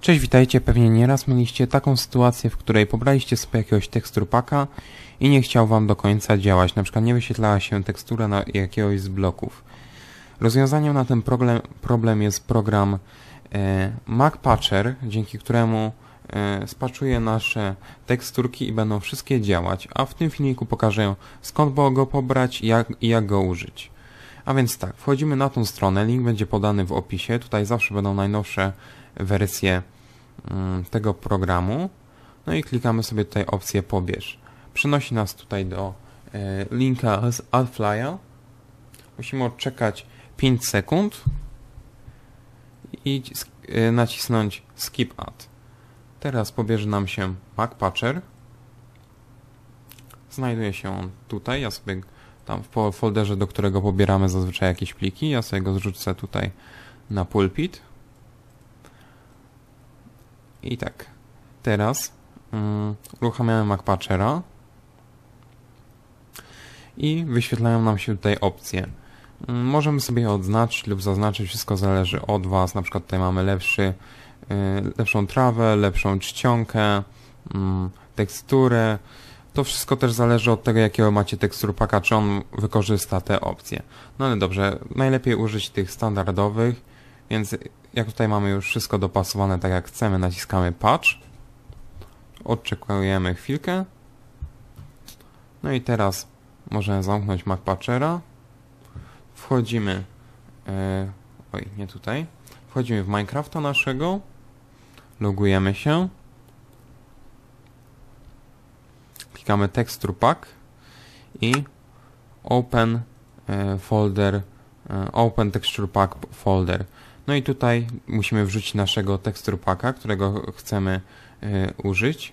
Cześć, witajcie. Pewnie nieraz mieliście taką sytuację, w której pobraliście sobie jakiegoś teksturpaka i nie chciał wam do końca działać. Na przykład nie wyświetlała się tekstura na jakiegoś z bloków. Rozwiązaniem na ten problem, problem jest program e, MacPatcher, dzięki któremu e, spaczuje nasze teksturki i będą wszystkie działać, a w tym filmiku pokażę skąd go pobrać i jak, i jak go użyć. A więc tak, wchodzimy na tą stronę, link będzie podany w opisie, tutaj zawsze będą najnowsze wersję mm, tego programu. No i klikamy sobie tutaj opcję pobierz. Przenosi nas tutaj do e, linka z AdFly'a. Musimy odczekać 5 sekund i e, nacisnąć Skip Ad. Teraz pobierze nam się MacPatcher. Znajduje się on tutaj. Ja sobie tam w folderze, do którego pobieramy zazwyczaj jakieś pliki. Ja sobie go zrzucę tutaj na pulpit. I tak, teraz um, uruchamiamy MacPatchera i wyświetlają nam się tutaj opcje. Um, możemy sobie odznaczyć lub zaznaczyć, wszystko zależy od Was. Na przykład tutaj mamy lepszy, y, lepszą trawę, lepszą czcionkę, um, teksturę. To wszystko też zależy od tego, jakiego macie teksturpaka, czy on wykorzysta te opcje. No ale dobrze, najlepiej użyć tych standardowych, więc jak tutaj mamy już wszystko dopasowane tak jak chcemy, naciskamy patch. Odczekujemy chwilkę. No i teraz możemy zamknąć MacPatchera. Wchodzimy... Yy, oj, nie tutaj. Wchodzimy w Minecrafta naszego. Logujemy się. Klikamy Texture Pack i Open e, folder, e, Open Texture Pack folder. No i tutaj musimy wrzucić naszego tekstur packa, którego chcemy y, użyć.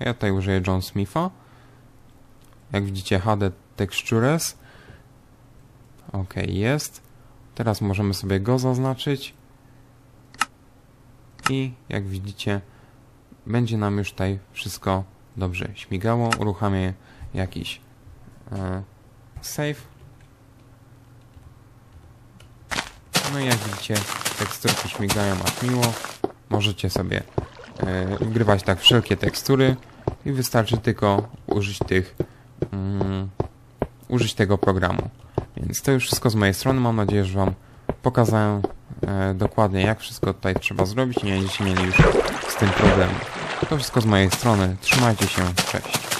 Ja tutaj użyję John Smitha. Jak widzicie HD Textures. Ok, jest. Teraz możemy sobie go zaznaczyć. I jak widzicie, będzie nam już tutaj wszystko dobrze śmigało. Uruchamię jakiś y, save. No i jak widzicie, teksturki śmigają aż miło. Możecie sobie e, wgrywać tak wszelkie tekstury i wystarczy tylko użyć tych um, użyć tego programu. Więc to już wszystko z mojej strony. Mam nadzieję, że Wam pokazałem e, dokładnie jak wszystko tutaj trzeba zrobić nie będziecie mieli już z tym problemu. To wszystko z mojej strony. Trzymajcie się. Cześć.